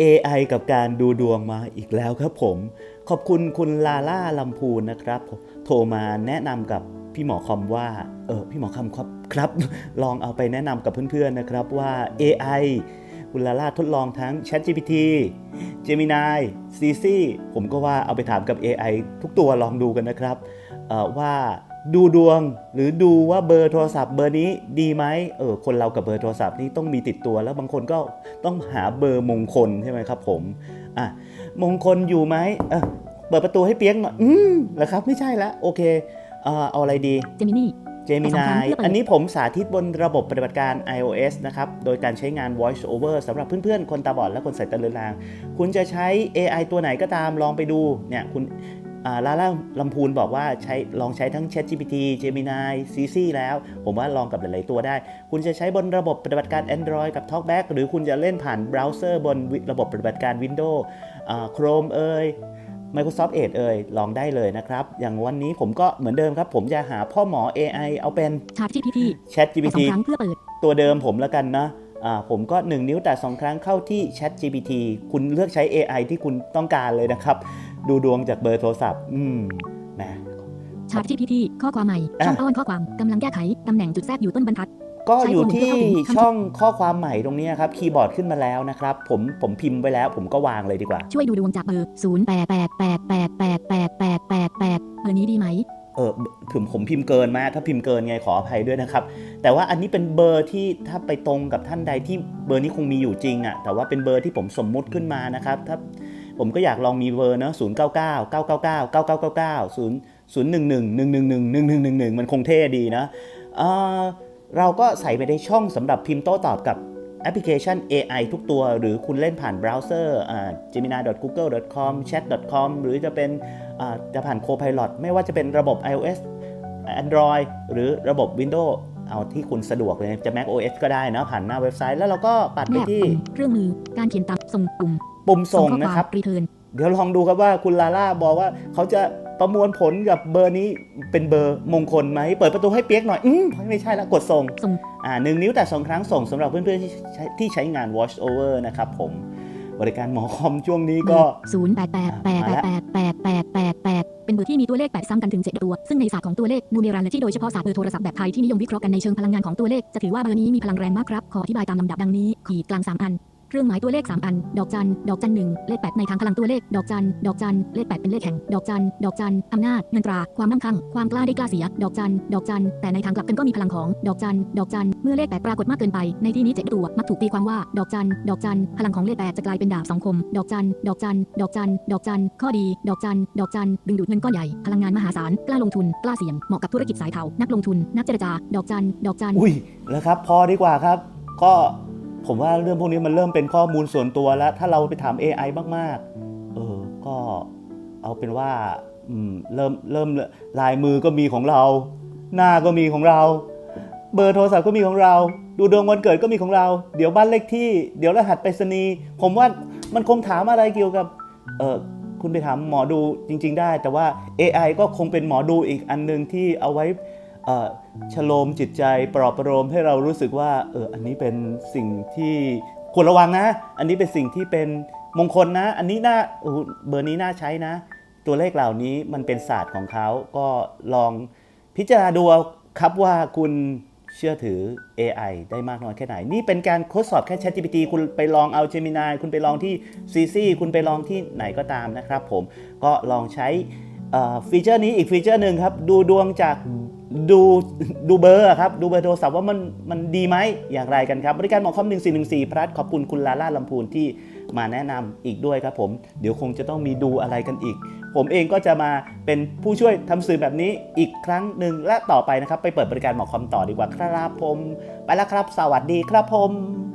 AI กับการดูดวงมาอีกแล้วครับผม ขอบคุณคุณลาล่าลำพูนนะครับ โทรมาแนะนำกับพี่หมอคอมว่า เออพี่หมอคอมครับครับ ลองเอาไปแนะนำกับเพื่อนๆนะครับว่า AI คุณลาล่าทดลองทั้ง ChatGPT Gemini CC ผมก็ว่าเอาไปถามกับ AI ทุกตัวลองดูกันนะครับออว่า ดูดวงหรือดูว่าเบอร์โทรศัพท์เบอร์นี้ดีไหมเออคนเรากับเบอร์โทรศัพท์นี่ต้องมีติดตัว แล้วบางคนก็ต้องหาเบอร์มงคลใช่ไหมครับผมอะมงคลอยู่ไหมเออเปิดประตูให้เปียกหน่อยอืมเหรอครับไม่ใช่ละโอเคเอ่อเอาอะไรดีเจมินี่เจมินแต่สองครั้างเพื่อเปิดอันนี้ผมสาธิตบนระบบปฏิบัติการ iOS นะครับ โดยการใช้งาน Voice Over สำหรับเพื่อนๆ คนตาบอดและคนสายตาเลือนลาง คุณจะใช้ AI ตัวไหนก็ตามลองไปดูเนี่ยคุณอ่า ลาล่าลำพูนบอกว่าใช้ลองใช้ทั้ง ChatGPT Gemini CC แล้ว ผมว่าลองกับหลาย ๆ ตัวได้ คุณจะใช้บนระบบปฏิบัติการ Android กับ TalkBack หรือคุณจะเล่นผ่านเบราว์เซอร์บนระบบปฏิบัติการ Windows อ่า Chrome เอ่ย Microsoft Edge เอ่ย ลองได้เลยนะครับ อย่างวันนี้ผมก็เหมือนเดิมครับ ผมจะหาพ่อหมอ AI เอาเป็นชาร์จ GPT แต่ ChatGPT สองครั้งเพื่อเปิด ตัวเดิมผมแล้วกันนะอ่าผมก็ 1 นิ้วแต่ 2 ครั้งเข้าที่ Chat GPT คุณเลือกใช้ AI ที่คุณต้องการเลยนะครับ ดูดวงจากเบอร์โทรศัพท์ อืมแหมชาร์จ GPT ข้อความใหม่อะช่องต้นข้อความกำลังแก้ไขตำแหน่งจุดแทรกอยู่ต้นบรรทัด ก็อยู่ใช้ที่โปรโมทเพื่อเข้าถึงคำช่องข้อความใหม่ตรงนี้ครับคีย์บอร์ดขึ้นมาแล้วนะครับ ผมผมพิมพ์ไว้แล้ว ผมก็วางเลยดีกว่า ช่วยดูดวงจากเบอร์0 8 8 8 8 8 8 8 8 8เบอร์นี้ดีไหมเออผมผมพิมพ์เกินมาถ้าพิมพ์เกินไงขออภัยด้วยนะครับ แต่ว่าอันนี้เป็นเบอร์ที่ถ้าไปตรงกับท่านใดที่เบอร์นี้คงมีอยู่จริงอะ่ะแต่ว่าเป็นเบอร์ที่ผมสมมุติขึ้นมานะครับ ถ้า ผมก็อยากลองมีเวอร์นะศูนย์เก้าเก้าเก้าเก้าเก้าเก้าเก้าเก้าเก้าศูนย์ศูนย์หนึ่งหนึ่งหนึ่งหนึ่งหนึ่งหนึ่งหนึ่งหนึ่งหนึ่งมันคงเท่ดีนะเราก็ใส่ไปในช่องสำหรับพิมพ์โต้ตอบกับแอปพลิเคชัน AI ทุกตัว หรือคุณเล่นผ่านเบราว์เซอร์ gemini.google.com chat.com หรือจะเป็นจะผ่าน Copilot ไม่ว่าจะเป็นระบบ iOS Android หรือระบบ Windows เอาที่คุณสะดวกเลยจะ Mac OS ก็ได้นะผ่านหน้าเว็บไซต์แล้วเราก็ปัดแนไปบที่ปุ่มเครื่องมือการเขียนตามส่งปุ่มปุ่มส่งข้อนะวามครับรีเทิร์นเดี๋ยวลองดูครับว่าคุณลาล่าบอกว่าเขาจะประมวลผลกับเบอร์นี้เป็นเบอร์มงคลไหม เปิดประตูให้เปียกหน่อย อืมไม่ใช่แล้วกดส่งส่งอ่าหนึ่งนิ้วแต่สองครั้งส่งสำหรับเพื่อนๆที่ใช้ที่ใช้งาน Watch Over นะครับผมบริการหมอคอมช่วงนี้เบก็อร์0 8 8 8 8 8 8 8 8 8 เป็นเบอร์ที่มีตัวเลข 8 ซ้ำกันถึง 7 ตัว ซึ่งในศาสตร์ของตัวเลขนูเมรัลที่โดยเฉพาะศาสตร์เบอร์โทรศัพท์แบบไทยที่นิยมวิเคราะห์กันในเชิงพลังงานของตัวเลขจะถือว่าเบอร์นี้มีพลังแรงมากครับขออธิบายตามลำดับดังนี้ขีดกลาง3อัน เครื่องหมายตัวเลข 3 อัน ดอกจัน ดอกจันหนึ่งเลข 8 ในทางพลังตัวเลข ดอกจัน ดอกจัน เลข 8 เป็นเลขแห่ง ดอกจัน ดอกจัน อำนาจ เงินตรา ความมั่งคั่ง ความกล้าได้กล้าเสีย ดอกจัน ดอกจัน แต่ในทางกลับกันก็มีพลังของ ดอกจัน ดอกจัน เมื่อเลข 8 ปรากฏมากเกินไป ในที่นี้เจ็ดตัว มักถูกตีความว่า ดอกจัน ดอกจัน พลังของเลข 8 จะกลายเป็นดาบสองคม ดอกจัน ดอกจัน ดอกจัน ดอกจัน ข้อดี ดอกจัน ดอกจัน ดึงดูดเงินก้อนใหญ่ พลังงานมหาศาล กล้าลงทุน กล้าเสี่ยง เหมาะกับธุรกิจสายเทา นักลงทุน นักเจรจา ดอกจัน ดอกจัน อุ้ยแล้วครับ พอดีกว่าครับ ก็ ผมว่าเรื่องพวกนี้มันเริ่มเป็นข้อมูลส่วนตัวแล้ว ถ้าเราไปถาม AI มากๆ เออ ก็เอาเป็นว่าเริ่มเริ่มลายมือก็มีของเรา หน้าก็มีของเรา เบอร์โทรศัพท์ก็มีของเรา ดูดวงวันเกิดก็มีของเรา เดี๋ยวบ้านเลขที่ เดี๋ยวรหัสไปรษณีย์ผมว่ามันคงถามอะไรเกี่ยวกับ เออคุณไปถามหมอดูจริง ๆ ได้ แต่ว่า AI ก็คงเป็นหมอดูอีกอันหนึ่งที่เอาไว้ ชโลมจิตใจปลอบประโลมให้เรารู้สึกว่าเอออันนี้เป็นสิ่งที่ควรระวังนะ อันนี้เป็นสิ่งที่เป็นมงคลนะ อันนี้น่าเบอร์นี้น่าใช้นะ ตัวเลขเหล่านี้มันเป็นศาสตร์ของเขาก็ลองพิจารณาดูครับว่าคุณเชื่อถือ AI ได้มากน้อยแค่ไหน นี่เป็นการทดสอบแค่ ChatGPT คุณไปลองเอา Gemini คุณไปลองที่ CC คุณไปลองที่ไหนก็ตามนะครับผมก็ลองใช้ฟีเจอร์นี้อีกฟีเจอร์หนึ่งครับ ดูดวงจาก ดูดูเบอร์ครับดูเบอร์โทรศัพท์ว่ามันมันดีไหมอย่างไรกันครับ บริการหมอคอม1414พรัสขอบคุณคุณลาล่าลำพูนที่มาแนะนำอีกด้วยครับผมเดี๋ยวคงจะต้องมีดูอะไรกันอีก ผมเองก็จะมาเป็นผู้ช่วยทำสื่อแบบนี้อีกครั้งหนึ่งและต่อไปนะครับ ไปเปิดบริการหมอคอมต่อดีกว่าครับผม ไปแล้วครับ สวัสดีครับผม